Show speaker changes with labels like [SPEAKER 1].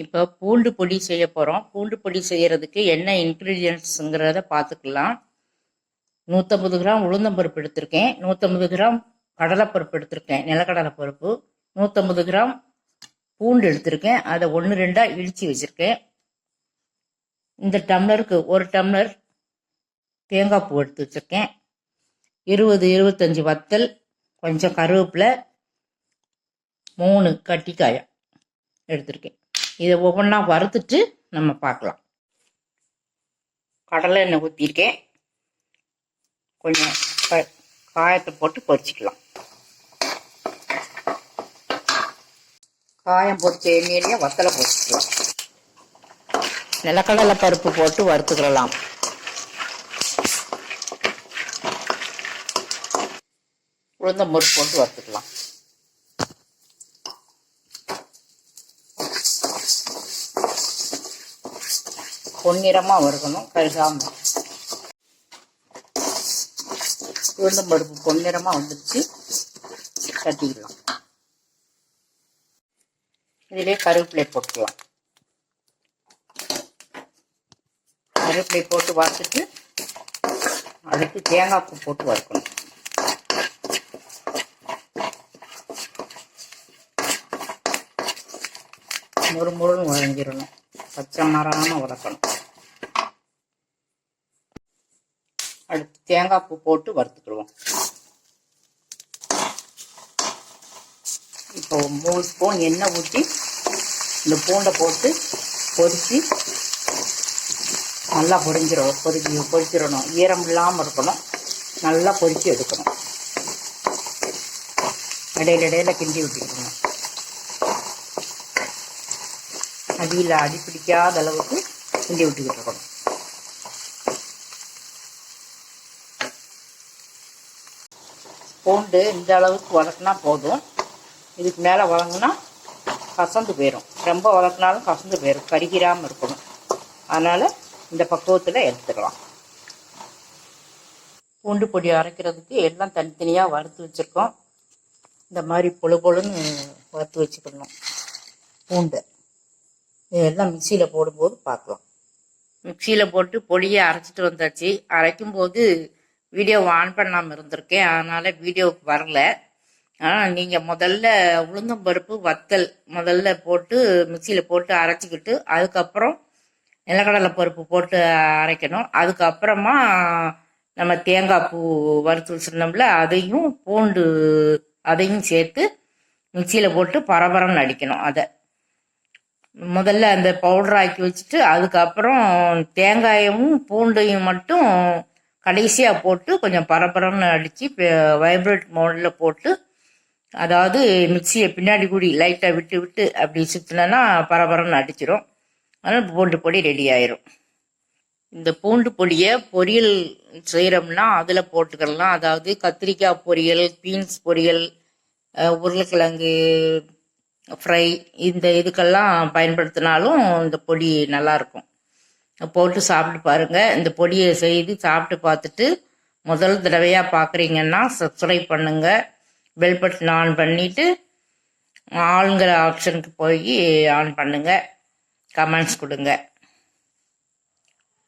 [SPEAKER 1] இப்போ பூண்டு பொடி செய்ய போகிறோம் பூண்டு பொடி செய்யறதுக்கு என்ன இன்க்ரீடியன்ட்ஸுங்கிறத பார்த்துக்கலாம் நூற்றம்பது கிராம் உளுந்தம்பருப்பு எடுத்திருக்கேன். நூற்றம்பது கிராம் கடலைப்பருப்பு எடுத்திருக்கேன். நிலக்கடலை பருப்பு நூற்றம்பது கிராம் பூண்டு எடுத்திருக்கேன். அதை ஒன்று ரெண்டாக இடித்து வச்சுருக்கேன். இந்த டம்ளருக்கு ஒரு டம்ளர் தேங்காய் பூ எடுத்து வச்சுருக்கேன். இருபது இருபத்தஞ்சி வத்தல் கொஞ்சம் கருவேப்பிலை மூணு கட்டிக்காயம் எடுத்திருக்கேன். இதை ஒவ்வொன்றா வறுத்துட்டு நம்ம பார்க்கலாம். கடலை எண்ணெய் ஊற்றிருக்கேன் கொஞ்சம் க- காயத்தை போட்டு பொரிச்சிக்கலாம். காயம் பொரிச்ச எண்ணெயிலேயே வத்தலை பொரிச்சிக்கலாம் நிலக்கடலை பருப்பு போட்டு வறுத்துக்கிடலாம். உளுந்த முறுக்கு போட்டு வறுத்துக்கலாம். பொன்னிறமா வறுக்கணும் கருகாம உளுந்தம் பருப்பு பொன்னிறமா வந்துடுச்சு கட்டிக்கலாம் இதிலே கருவேப்பிலை போட்டுக்கலாம். கருவேப்பிலை போட்டு வறுத்துட்டு அடுத்து தேங்காய் பூ போட்டு வறுக்கணும். முறு முருன்னு வழங்கிடணும் பச்சை மராம வதக்கணும். அடுத்து தேங்காய் பூ போட்டு வறுத்துக்கிடுவோம். இப்போ மூணு ஸ்பூன் எண்ணெய் ஊற்றி இந்த பூண்டை போட்டு பொரிச்சு நல்லா பொரிஞ்சிடும் பொரிச்சு பொரிச்சிடணும் ஈரம் இல்லாமல் இருக்கணும். நல்லா பொரிச்சு எடுக்கணும். இடையில இடையில கிண்டி விட்டுக்கணும் அடியில் அடி பிடிக்காத அளவுக்கு கிண்டி விட்டுக்கிட்டு இருக்கணும். பூண்டு இந்த அளவுக்கு வதக்கினா போதும். இதுக்கு மேலே வதங்கினா கசந்து போயிடும் ரொம்ப வதக்கினாலும் கசந்து போயிடும் கருகிராமல் இருக்கணும். அதனால் இந்த பக்குவத்தில் எடுத்துக்கலாம். பூண்டு பொடி அரைக்கிறதுக்கு எல்லாம் தனித்தனியாக வறுத்து வச்சுருக்கோம். இந்த மாதிரி பொழு பொழுன்னு வறுத்து வச்சுக்கணும். பூண்டை. இதெல்லாம் மிக்சியில் போடும்போது பார்க்கலாம். மிக்சியில் போட்டு பொடியை அரைச்சிட்டு வந்தாச்சு. அரைக்கும் போது வீடியோ ஆன் பண்ணாமல் இருந்திருக்கேன். அதனால் வீடியோவுக்கு வரல. ஆனால் நீங்கள் முதல்ல உளுந்தம்பருப்பு வத்தல் முதல்ல போட்டு மிக்சியில் போட்டு அரைச்சிக்கிட்டு அதுக்கப்புறம் நிலக்கடலை பருப்பு போட்டு அரைக்கணும். அதுக்கப்புறமா நம்ம தேங்காய் பூ வறுத்து சொன்னோம்ல அதையும் பூண்டு அதையும் சேர்த்து மிக்சியில் போட்டு பரபரன்னு அடிக்கணும். அதை முதல்ல அந்த பவுடர் ஆக்கி வச்சுட்டு அதுக்கப்புறம் தேங்காயும் பூண்டையும் மட்டும் கடைசியாக போட்டு கொஞ்சம் பரபரன்னு அடித்து வைப்ரேட் மோடில் போட்டு அதாவது மிக்சியை பின்னாடி கூடி லைட்டாக விட்டு விட்டு அப்படி சுற்றினோன்னா பரபரன்னு அடிச்சிடும் அதனால் பூண்டு பொடி ரெடி ஆயிரும். இந்த பூண்டு பொடியை பொரியல் செய்கிறோம்னா அதில் போட்டுக்கலாம். அதாவது கத்திரிக்காய் பொரியல் பீன்ஸ் பொரியல் உருளைக்கிழங்கு ஃப்ரை இந்த இதுக்கெல்லாம் பயன்படுத்தினாலும் இந்த பொடி நல்லாயிருக்கும். போட்டு சாப்பிட்டு பாருங்கள் இந்த பொடியை செய்து சாப்பிட்டு பார்த்துட்டு முதல் தடவையாக பார்க்குறீங்கன்னா சப்ஸ்கிரைப் பண்ணுங்கள் பெல் பட்டன் ஆன் பண்ணிவிட்டு ஆளுங்கிற ஆப்ஷனுக்கு போய் ஆன் பண்ணுங்கள் கமெண்ட்ஸ் கொடுங்க.